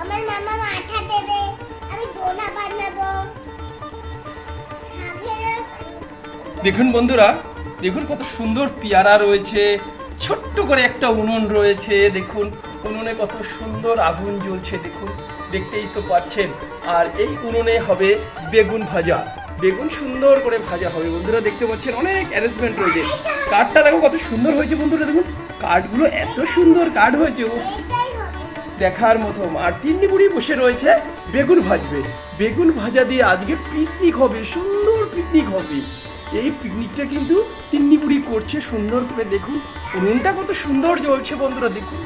আমার মামা আঠা দেবে। আমি ডোনা বানাবো। দেখুন বন্ধুরা, দেখুন কত সুন্দর পেয়ারা রয়েছে, ছোট্ট করে একটা উনুন রয়েছে, দেখুন, উনুনে কত সুন্দর আগুন জ্বলছে, দেখুন, দেখতেই তো পাচ্ছেন। আর এই উনুনে হবে বেগুন ভাজা। বেগুন সুন্দর করে ভাজা হবে বন্ধুরা, দেখতে পাচ্ছেন, অনেক অ্যারেঞ্জমেন্ট রয়েছে। কাঠটা দেখো কত সুন্দর হয়েছে বন্ধুরা, দেখুন, কাঠগুলো এত সুন্দর কাঠ হয়েছে দেখার মতো, আর তিন্নি বুড়ি বসে রয়েছে, বেগুন ভাজবে। বেগুন ভাজা দিয়ে আজকে পিকনিক হবে, সুন্দর পিকনিক হবে। এই পিকনিকটা কিন্তু তিন্নি বুড়ি করছে সুন্দর করে দেখুন। উনুনটা কত সুন্দর জ্বলছে বন্ধুরা দেখুন।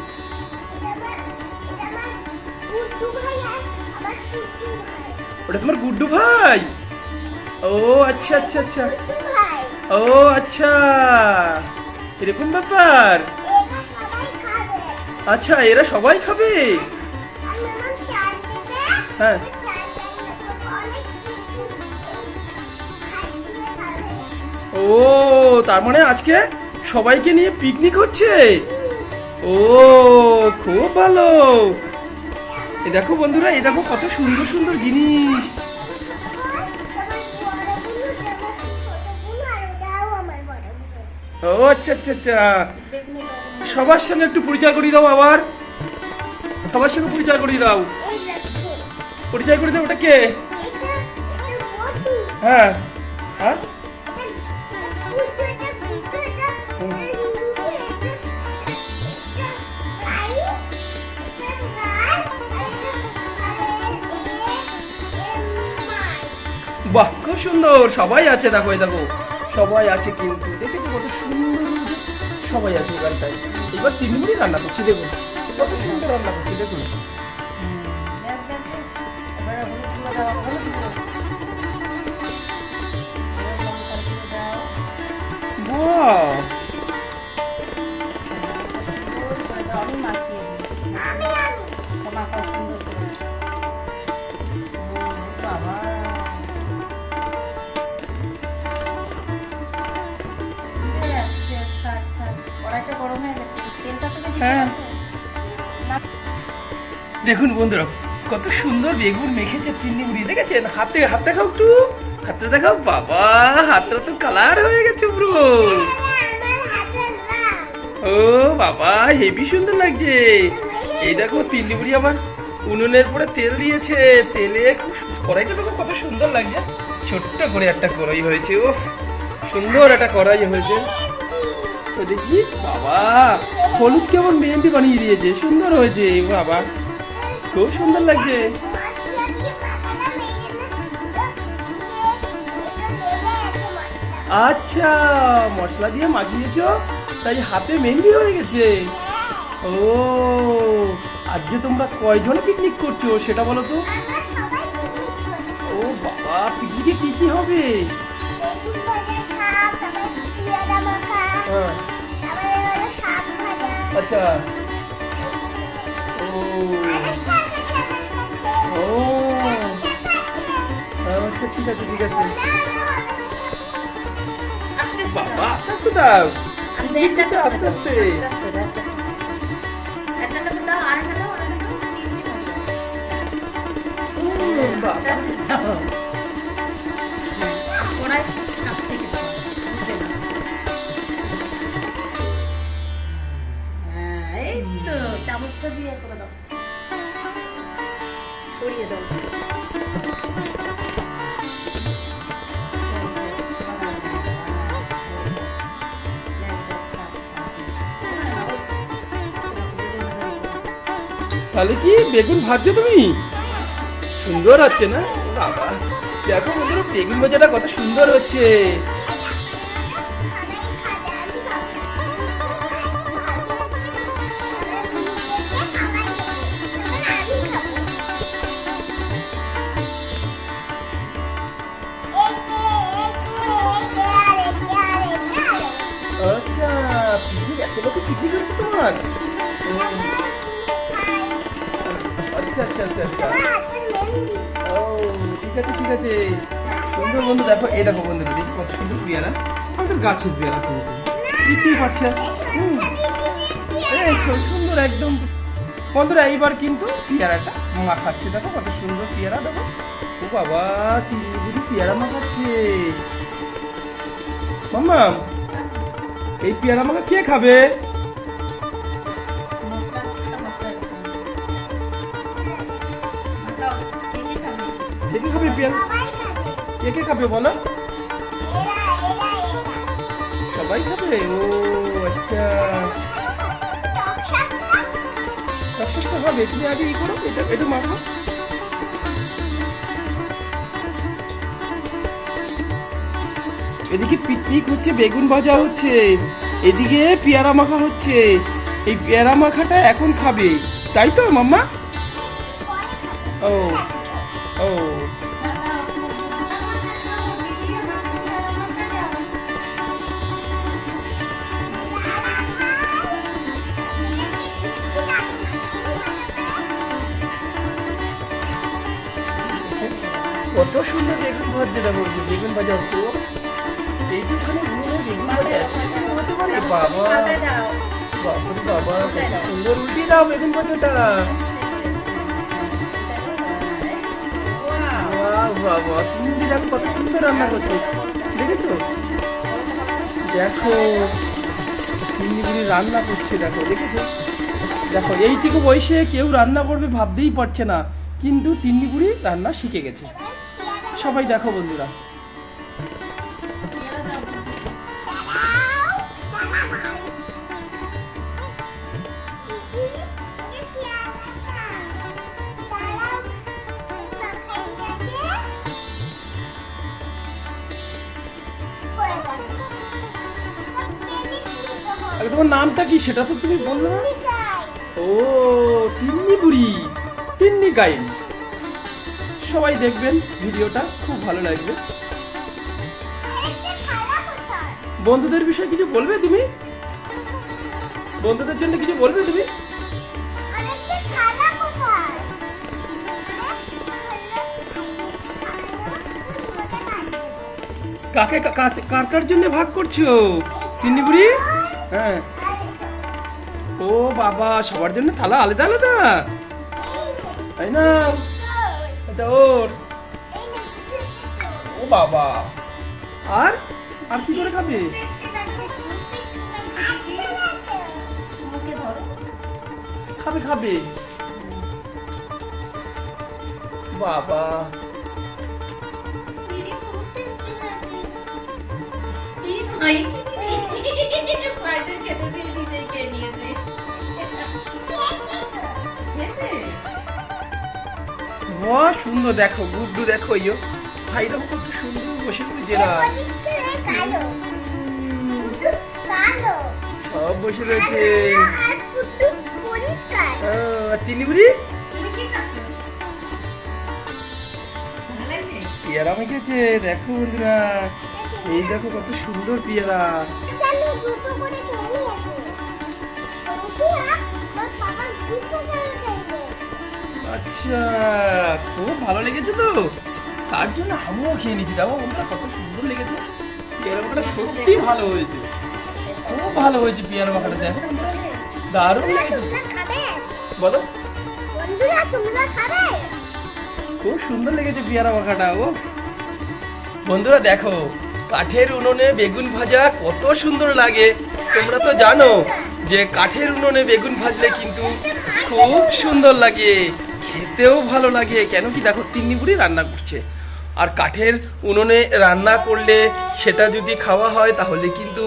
ওটা তোমার গুড্ডু ভাই? ও আচ্ছা আচ্ছা আচ্ছা। ও আচ্ছা। এরকম ব্যাপার? আচ্ছা এরা সবাই খাবে? হ্যাঁ। ও, তার মানে আজকে সবাইকে নিয়ে পিকনিক হচ্ছে? ও, খুব ভালো। এ দেখো বন্ধুরা, এ দেখো কত সুন্দর সুন্দর জিনিস। ও আচ্ছা আচ্ছা আচ্ছা। সবার সঙ্গে একটু পরিচয় করিয়ে দাও আবার। সবার সঙ্গে পরিচয় করিয়ে দাও। পরিচয় করে দাও, ওটা কে? হ্যাঁ। আর? বাহ খুব সুন্দর। সবাই আছে দেখো এই দেখো। সবাই আছে কিন্তু দেখেছ কত সুন্দর সবাই আছে এখানটায় এবার তিন মিনিট রান্না করছি দেখুন কত সুন্দর রান্না করছি দেখুন ব্যাস হ্যাঁ। দেখুন বন্ধুরা, কত সুন্দর বেগুন মেখেছে, তিন্নি মুড়ি দেখেছেন? হাতে, হাত দেখাও একটু, হাতটা দেখাও। বাবা, হাতটা তো কালার হয়ে গেছে পুরো ও বাবা, হেভি সুন্দর লাগছে। এই দেখো, তিন্নি মুড়ি আবার উনুনের পরে তেল দিয়েছে। তেলে কড়াইটা দেখো, কত সুন্দর লাগছে। ছোট্ট করে একটা কড়াই হয়েছে ও সুন্দর একটা কড়াই হয়েছে। তো দেখি, বাবা হলুদ কেমন মেহেন্দি বানিয়ে দিয়েছে? সুন্দর হয়েছে বাবা। খুব সুন্দর লাগছে। আচ্ছা মশলা দিয়ে মাখিয়েছো? তাই হাতে মেহেন্দি হয়ে গেছে। ও, আজকে তোমরা কয়জন পিকনিক করছ সেটা বলো তো? ও বাবা পিকনিকে কি কি হবে? আচ্ছা। ও। ও। আচ্ছা ঠিক আছে ঠিক আছে। বাবা। আস্তে আস্তে দাও। আস্তে আস্তে দাও, আস্তে চামচটা দিয়ে করে দাও। সরিয়ে দাও। তাহলে কি বেগুন ভাজছো তুমি সুন্দর হচ্ছে না দেখো বন্ধুরা, বেগুন ভাজাটা কত সুন্দর হচ্ছে গাছের পেয়ারা কিন্তু। বুঝতেই পারছেন সুন্দর একদম। বন্ধুরা এইবার কিন্তু পেয়ারাটা মাখাচ্ছে। দেখো কত সুন্দর পেয়ারা দেখো। ও বাবা তিন বুড়ি পেয়ারা মাখাচ্ছে। মাম্মা এই পেয়ারা মাখা কে খাবে? কে কে খাবে পেয়ারা? কে কে খাবে বলো? সবাই খাবে? ও আচ্ছা। টক শাকটা রক্ষকটা হবে, তুমি আগে ই করো, এটা এটা মাখো এদিকে পিকনিক হচ্ছে, বেগুন ভাজা হচ্ছে, এদিকে পেয়ারা মাখা হচ্ছে। এই পেয়ারা মাখাটা এখন খাবে, তাই তো, মাম্মা? ও। সুন্দর বেগুন ভাজছে বলছি বেগুন ভাজা হচ্ছে ও। এইটুখানি উনুনে বেগুন ভাজা এত সুন্দর হতে পারে। বাবা। বাবারে বাবা কত সুন্দর উল্টে দাও বেগুন ভাজাটা। বাবা তুমি যে দেখো কত সুন্দর রান্না করছে। দেখেছ? দেখো তিন্নিগুড়ি রান্না করছে দেখো দেখেছ? দেখো এইটুকু বয়সে কেউ রান্না করবে ভাবতেই পারছে না কিন্তু তিন্নিগুড়ি রান্না শিখে গেছে। সবাই দেখো বন্ধুরা। তোমার নামটা কি? সেটা তো তুমি বলল না। ও, তিন্নি বুড়ি। তিন্নি গাইন সবাই দেখবেন ভিডিওটা, খুব ভালো লাগবে। বন্ধুদের বিষয়ে কিছু বলবে তুমি? বন্ধুদের জন্য কিছু বলবে তুমি? কাকে কার কার জন্য ভাগ করছ? তিন্নি হ্যাঁ। ও বাবা, সবার জন্য থালা আলাদা আলাদা। তাই না? এটা ওর ও বাবা। আর? আর কি করে খাবে? খাবে খাবে। বাবা। এই ভাই বাহ সুন্দর দেখো, গুড্ডু দেখো, ইয়ো। ভাই, দেখো কত সুন্দর বসে রয়েছে জেরা সব বসে রয়েছে। তিন্নি বুড়ি? পেয়ারা মেখেছে, দেখো বন্ধুরা। এই দেখো কত সুন্দর পেয়ারা। দুটো আচ্ছা খুব ভালো লেগেছে তো। তার জন্য আমিও খেয়ে নিয়েছি। দেখো বন্ধুরা কত সুন্দর লেগেছে। পেয়ারা মাখাটা সত্যি ভালো হয়েছে। খুব ভালো হয়েছে পেয়ারা মাখাটা দেখো। দারুণ লেগেছে। বলো। খুব সুন্দর লেগেছে পেয়ারা মাখাটা ও। বন্ধুরা দেখো কাঠের উনুনে বেগুন ভাজা কত সুন্দর লাগে। তোমরা তো জানো যে কাঠের উনুনে বেগুন ভাজলে কিন্তু খুব সুন্দর লাগে। খেতেও ভালো লাগে, কেন কি দেখো তিন্নি বুড়ি রান্না করছে। আর কাঠের উনুনে রান্না করলে সেটা যদি খাওয়া হয় তাহলে কিন্তু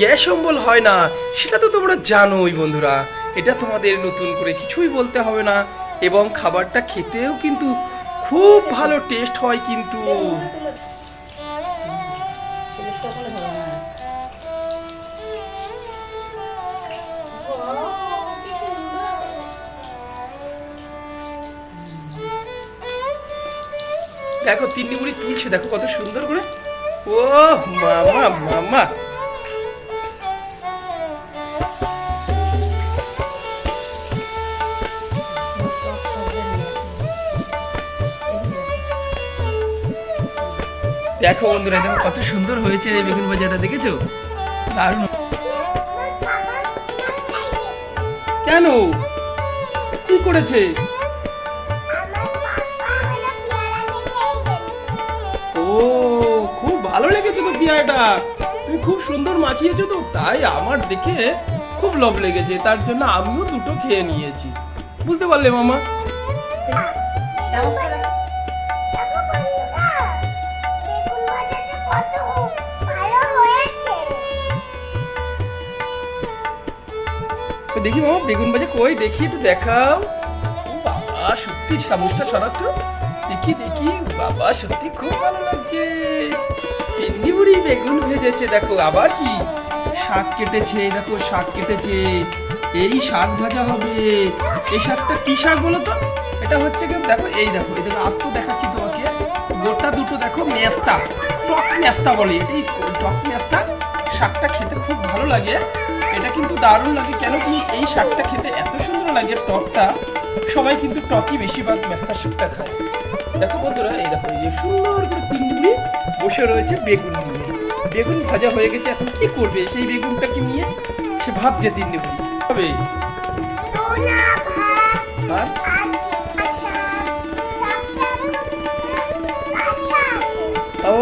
গ্যাস অম্বল হয় না, সেটা তো তোমরা জানোই বন্ধুরা। এটা তোমাদের নতুন করে কিছুই বলতে হবে না, এবং খাবারটা খেতেও কিন্তু খুব ভালো টেস্ট হয় কিন্তু। দেখো তিন্নি মুড়ি তুলছে, দেখো কত সুন্দর করে। ও, মামা মামা। দেখো বন্ধুরা, দেখো কত সুন্দর হয়েছে এই বেগুন ভাজাটা, দেখেছ? দারুণ। কেন? কি করেছে? তুমি খুব সুন্দর মাখিয়েছো তো তাই আমার দেখে খুব লোভ লেগেছে তার জন্য আমিও দুটো খেয়ে নিয়েছি। বুঝতে পারলে মামা। দেখো মামা বেগুন ভাজা কই? দেখি একটু দেখাও। বাবা সত্যি চামচটা সরাতো দেখি দেখি। বাবা সত্যি খুব ভালো লাগছে। বুড়ি বেগুন ভেজেছে, দেখো আবার কি? শাক কেটেছে, দেখো শাক কেটেছে। এই শাক ভাজা হবে। এই শাকটা কি শাক বলো তো? এটা হচ্ছে কি, দেখো এই দেখো এই দেখো, আস্ত দেখাচ্ছি তোমাকে। গোটা দুটো দেখো মেস্তা, টক মেস্তা বলে। এটাই টক মেস্তা শাকটা খেতে খুব ভালো লাগে। এটা কিন্তু দারুণ লাগে। কেন কি এই শাকটা খেতে এত সুন্দর লাগে টকটা? সবাই কিন্তু টকই বেশিরভাগ মেস্তার শাকটা খায়। দেখো বন্ধুরা, এই দেখো, এই সুন্দর করে তিনগুলি বসে রয়েছে বেগুন বেগুন ভাজা হয়ে গেছে এখন কি করবে? সেই বেগুনটাকে নিয়ে সে ভাবছে হবে শাকটা আচ্ছা আছে ও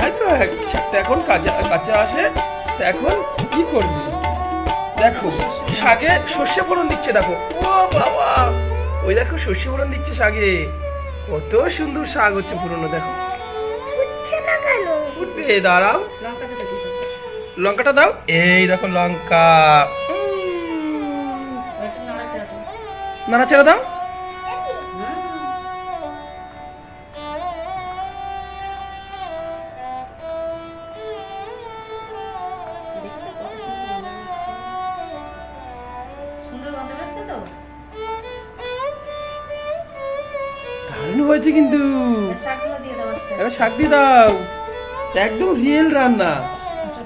হ্যাঁ তো হ্যাঁ, শাকটা এখন কাঁচা কাঁচা আসে তা এখন কি করবে? দেখো শাকে সর্ষে ফোড়ন দিচ্ছে দেখো। ও বাবা! ওই দেখো সর্ষে ফোড়ন দিচ্ছে শাকে। কত সুন্দর শাক হচ্ছে পুরনো দেখো। উঠবে দাঁড়াও। লঙ্কাটা দাও। এই দেখো লঙ্কা। নাড়াচাড়া দাও। দারুণ হয়েছে কিন্তু। শাক দিয়ে দাও। একদম রিয়েল রান্না।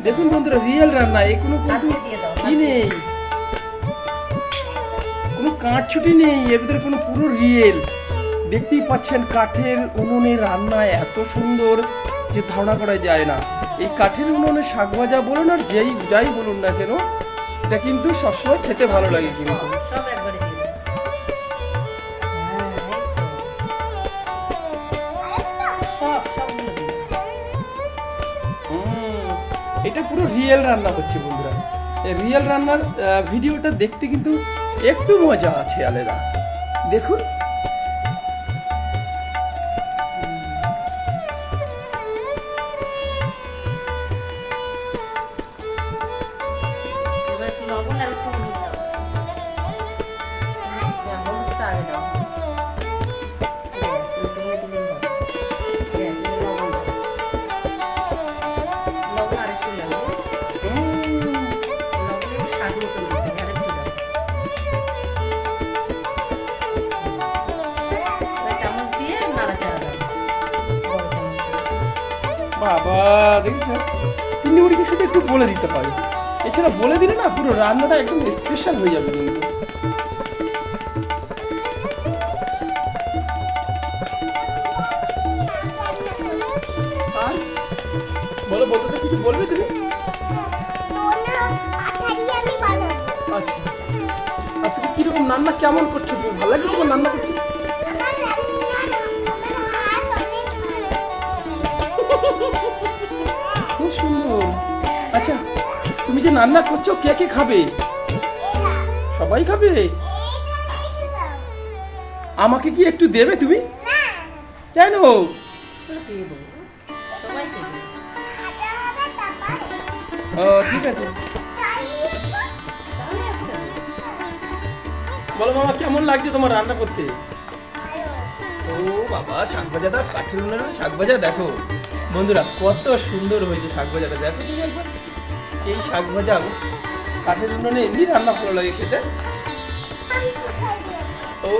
দেখুন বন্ধুরা রিয়েল রান্না এ কোনো কিন্তু ই নেই। কোনো কাঠছুটি নেই এর ভিতরে কোনো পুরো রিয়েল দেখতেই পাচ্ছেন কাঠের উনুনে রান্না এত সুন্দর যে ধারণা করা যায় না। এই কাঠের উনুনে শাক ভাজা বলুন আর যেই যাই বলুন না কেন এটা কিন্তু সবসময় খেতে ভালো লাগে কিন্তু। এটা পুরো রিয়েল রান্না হচ্ছে বন্ধুরা। রিয়েল রান্নার ভিডিওটা দেখতে কিন্তু একটু মজা আছে আলাদা। দেখুন। বাবা, দেখেছ? তিন্নি মুড়িকে শুধু একটু বলে দিতে পারে। এছাড়া বলে দিলে না, পুরো রান্নাটা একদম স্পেশাল হয়ে যাবে কিন্তু। বলো বন্ধুটা কিছু বলবে তুমি? আচ্ছা। আর তুমি কীরকম রান্না, কেমন করছ? তুমি ভালো লাগে তোমার রান্না করছ তুমি যে রান্না করছ, কে কে খাবে? সবাই খাবে? আমাকে কি একটু দেবে তুমি? কেন? ঠিক আছে। বলো মামা, কেমন লাগছে তোমার রান্না করতে? ও বাবা শাক ভাজাটা কাঠের উনুনের শাক ভাজা দেখো। বন্ধুরা, কত সুন্দর হয়েছে শাক ভাজাটা দেখো তুমি একবার। এই শাক ভাজা কাঠের উনুনে এমনি রান্না ভালো লাগে খেতে। ও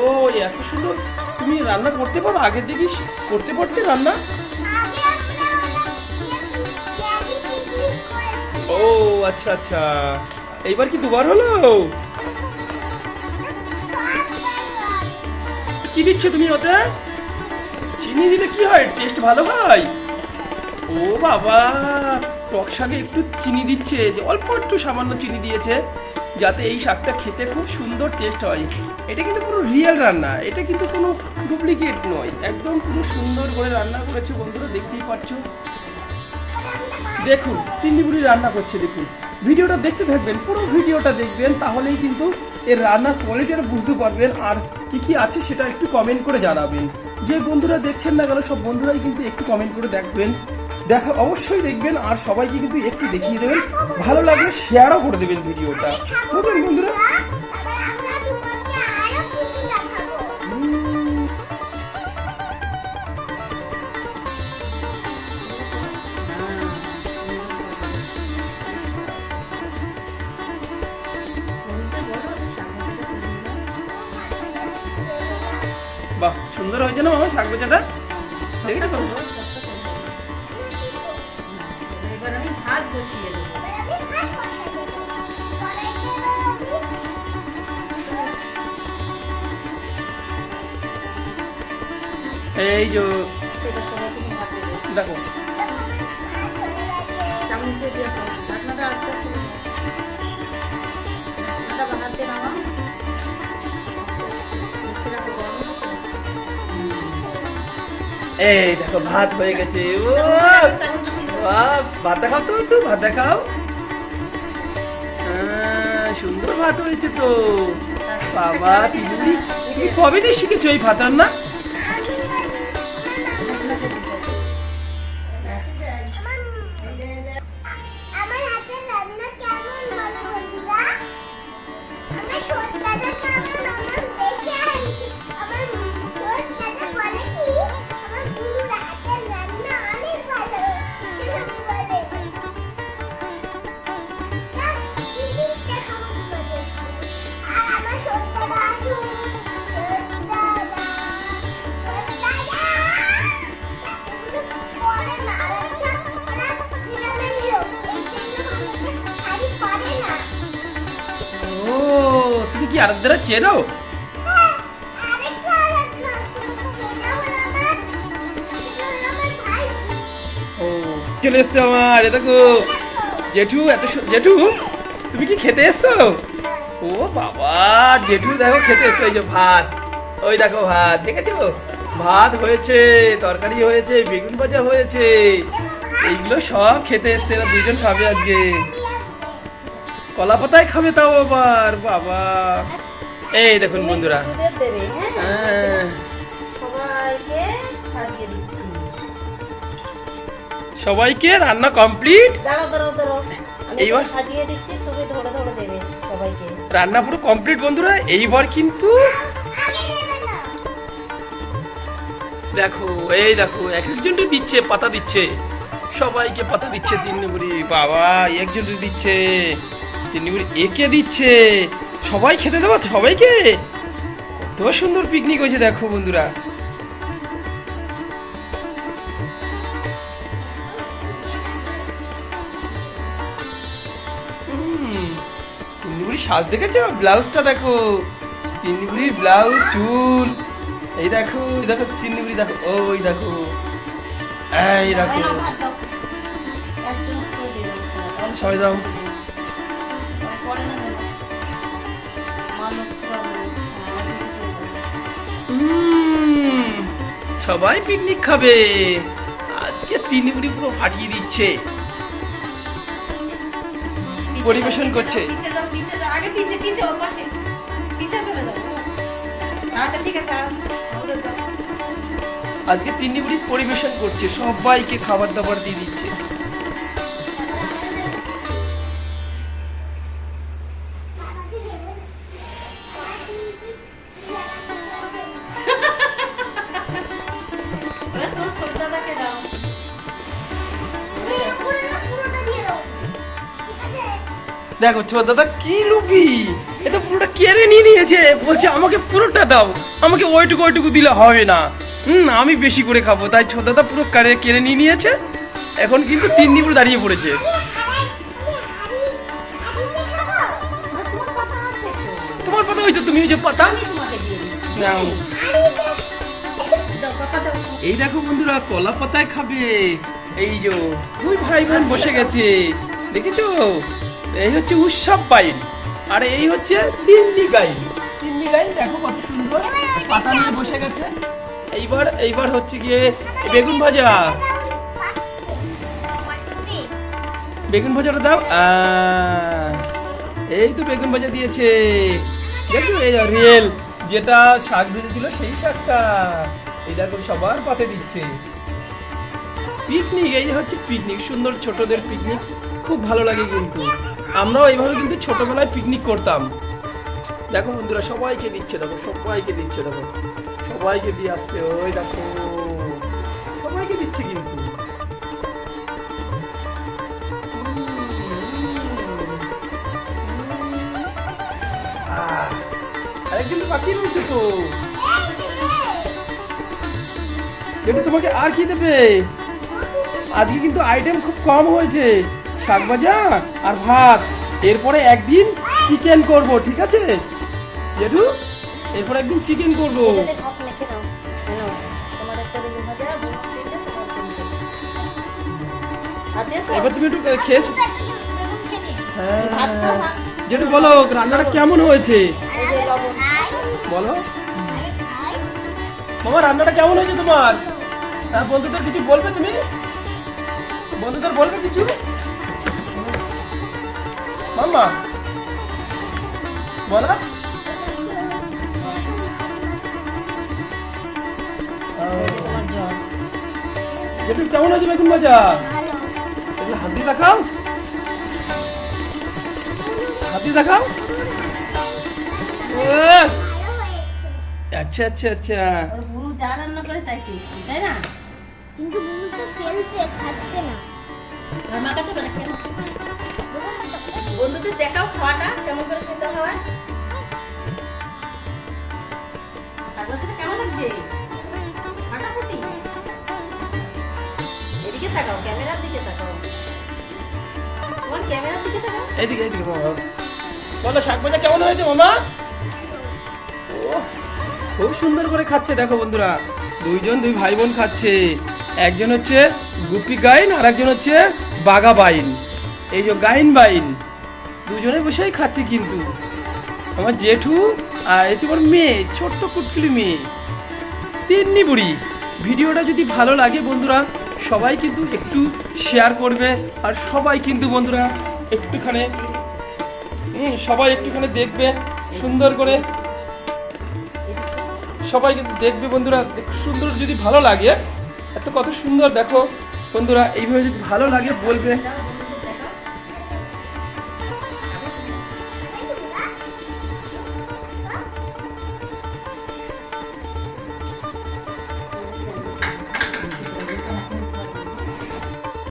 এত সুন্দর। তুমি রান্না করতে পারো? আগের দিকে করতে পারতে রান্না? ও আচ্ছা আচ্ছা। এইবার কি দুবার হলো? কি দিচ্ছ তুমি ওতে? চিনি দিলে কি হয়? টেস্ট ভালো হয়? ও, বাবা। টক শাকে একটু চিনি দিচ্ছে, যে অল্প একটু সামান্য চিনি দিয়েছে, যাতে এই শাকটা খেতে খুব সুন্দর টেস্ট হয়। এটা কিন্তু পুরো রিয়েল রান্না, এটা কিন্তু কোনো ডুপ্লিকেট নয়, একদম পুরো সুন্দর করে রান্না করেছে বন্ধুরা, দেখতেই পাচ্ছ। দেখুন বুড়ি রান্না করছে, দেখুন। ভিডিওটা দেখতে থাকবেন, পুরো ভিডিওটা দেখবেন, তাহলেই কিন্তু এর রান্নার কোয়ালিটিটা বুঝতে পারবেন, আর কি কি আছে সেটা একটু কমেন্ট করে জানাবেন। যে বন্ধুরা দেখছেন না কেন, সব বন্ধুরাই কিন্তু একটু কমেন্ট করে দেখবেন। দেখা অবশ্যই দেখবেন, আর সবাইকে কিন্তু একটু দেখিয়ে দেবেন। ভালো লাগলে শেয়ারও করে দেবেন ভিডিওটা। বন্ধুরা বাহ, সুন্দর হয়েছে না মামা শাক ভাজাটা? দেখেছ বসিয়ে দেবো এই যে দেখো। চামচ দিয়ে দিয়ে ঢাকনাটা আস্তে আস্তে ঢাকনাটা বানাতে তো। এই দেখো ভাত হয়ে গেছে। ও ভাত দেখাও তো একটু ভাত দেখাও। আহ, সুন্দর ভাত হয়েছে তো। বাবা তুমি কবে দিয়ে শিখেছো এই ভাত রান্না? ও, চলে এসছে আমার, এ দেখো। জেঠু, এত জেঠু, তুমি কি খেতে এসছো? ও বাবা, জেঠু দেখো খেতে এসছো, এই যে ভাত। ওই দেখো ভাত, দেখেছ? ভাত হয়েছে, তরকারি হয়েছে, বেগুন ভাজা হয়েছে। এইগুলো সব খেতে এসছে দুজন খাবে আজকে। কলা পাতায় খাবে তাও আবার বাবা। এই দেখুন বন্ধুরা। হ্যাঁ। হ্যাঁ, সবাইকে রান্না কমপ্লিট? এইবার? সাজিয়ে দিচ্ছি তুমি ধরে ধরে দেবে সবাইকে। রান্না পুরো কমপ্লিট বন্ধুরা এইবার কিন্তু দেখো এই দেখো এক একজনকে দিচ্ছে পাতা দিচ্ছে। সবাইকে পাতা দিচ্ছে তিন্নিবুড়ি বাবা একজনকে দিচ্ছে। তিন্নিবুড়ি একে দিচ্ছে। সবাই খেতে দেবো সবাইকে? কত সুন্দর পিকনিক হয়েছে দেখো বন্ধুরা। তিন্নিবুড়ির সাজ দেখেছ? ব্লাউজটা দেখো। তিন্নিবুড়ির ব্লাউজ চুল। এই দেখো এই দেখো তিন্নিবুড়ি দেখো ওই দেখো। এই দেখো। সবাই দাও। সবাই পিকনিক খাবে। আজকে তিন মিনিট পুরো ফাটিয়ে দিচ্ছে। পরিবেশন করছে। যাও, পিছে যাও পিছে যাও আগে পিছে পিছে ওর পাশে। পিছে চলে যাও। আচ্ছা ঠিক আছে আজকে তিন দাও পরিবেশন করছে সবাইকে খাবার দাবার দিয়ে দিচ্ছে। দেখো ছোট দাদা কি লুপি এটা পুরোটা কেড়ে নিয়ে নিয়েছে। বলছে আমাকে পুরোটা দাও। আমাকে ওইটুকু ওইটুকু দিলে হবে না। হুম আমি বেশি করে খাব। তাই ছোট দাদা পুরো কেড়ে কেড়ে নিয়ে নিয়েছে। এখন কিন্তু তিন্নিবুড়ি দাঁড়িয়ে পড়েছে। তোমার কথা আছে তো হয়েছে তুমি ওই যে পাতা? নাও। এই দেখো বন্ধুরা কলা পাতায় খাবে। এই যে দুই ভাই বোন বসে গেছে। দেখেছ? এই হচ্ছে উৎসব বাইন আর এই হচ্ছে তিন্নি গাইন তিন্নি গাইন দেখো কত সুন্দর পাতা নিয়ে বসে গেছে। এইবার এইবার হচ্ছে গিয়ে বেগুন ভাজা। বেগুন ভাজাটা দাও। এই তো বেগুন ভাজা দিয়েছে। দেখো এই রিয়েল যেটা শাক ভেজেছিল সেই শাকটা। এটা করে সবার পাতে দিচ্ছে। পিকনিক এই হচ্ছে পিকনিক সুন্দর ছোটদের পিকনিক। খুব ভালো লাগে কিন্তু। আমরাও এইভাবে কিন্তু ছোটবেলায় পিকনিক করতাম। দেখো বন্ধুরা, সবাইকে দিচ্ছে, দেখো, সবাইকে দিচ্ছে, দেখো। সবাইকে দিয়ে আসছে, ওই দেখো। সবাইকে দিচ্ছে কিন্তু। বাকি রয়েছে তো। যেটা তোমাকে আর কি দেবে? আজকে কিন্তু আইটেম খুব কম হয়েছে। শাক ভাজা আর ভাত। এরপরে একদিন চিকেন করব, ঠিক আছে? জেঠু, এরপর একদিন চিকেন করব। এবার তুমি একটু খেয়েছো হ্যাঁ। ভাত। জেঠু, বলো, রান্নাটা কেমন হয়েছে? বলো। মামা, রান্নাটা কেমন হয়েছে তোমার? হ্যাঁ বন্ধুদের কিছু বলবে তুমি? বন্ধুদের বলবে কিছু? মাম্মা। বলো। জেঠু কেমন হয়েছে বেগুন ভাজা এগুলো হাত দিয়ে দেখাও। হাত দিয়ে দেখাও। আচ্ছা আচ্ছা আচ্ছা। বুনু যা রান্না করে তাই টেস্টি তাই না? কিন্তু বুনু তো ফেলছে খাচ্ছে না। রান্না কাছে কেন বন্ধুদের দেখাও, খাওয়াটা কেমন করে খেতে হয়? শাক কেমন লাগছে? ফাটাফাটি। এদিকে তাকাও, ক্যামেরার দিকে তাকাও। খুব সুন্দর করে খাচ্ছে, দেখো বন্ধুরা। দুইজন দুই ভাই বোন খাচ্ছে। একজন হচ্ছে গুপি গাইন আর একজন হচ্ছে বাগা বাইন। এই যে গাইন বাইন। দুজনে বসেই খাচ্ছি কিন্তু। আমার জেঠু আর হচ্ছে আমার মেয়ে, ছোট্ট কুটকুলি মেয়ে। তিন্নি বুড়ি। ভিডিওটা যদি ভালো লাগে বন্ধুরা, সবাই কিন্তু একটু শেয়ার করবে। আর সবাই কিন্তু বন্ধুরা একটুখানি, হুম, সবাই একটুখানি দেখবে, সুন্দর করে। সবাই কিন্তু দেখবে বন্ধুরা সুন্দর যদি ভালো লাগে, এত কত সুন্দর দেখো বন্ধুরা, এইভাবে যদি ভালো লাগে বলবে।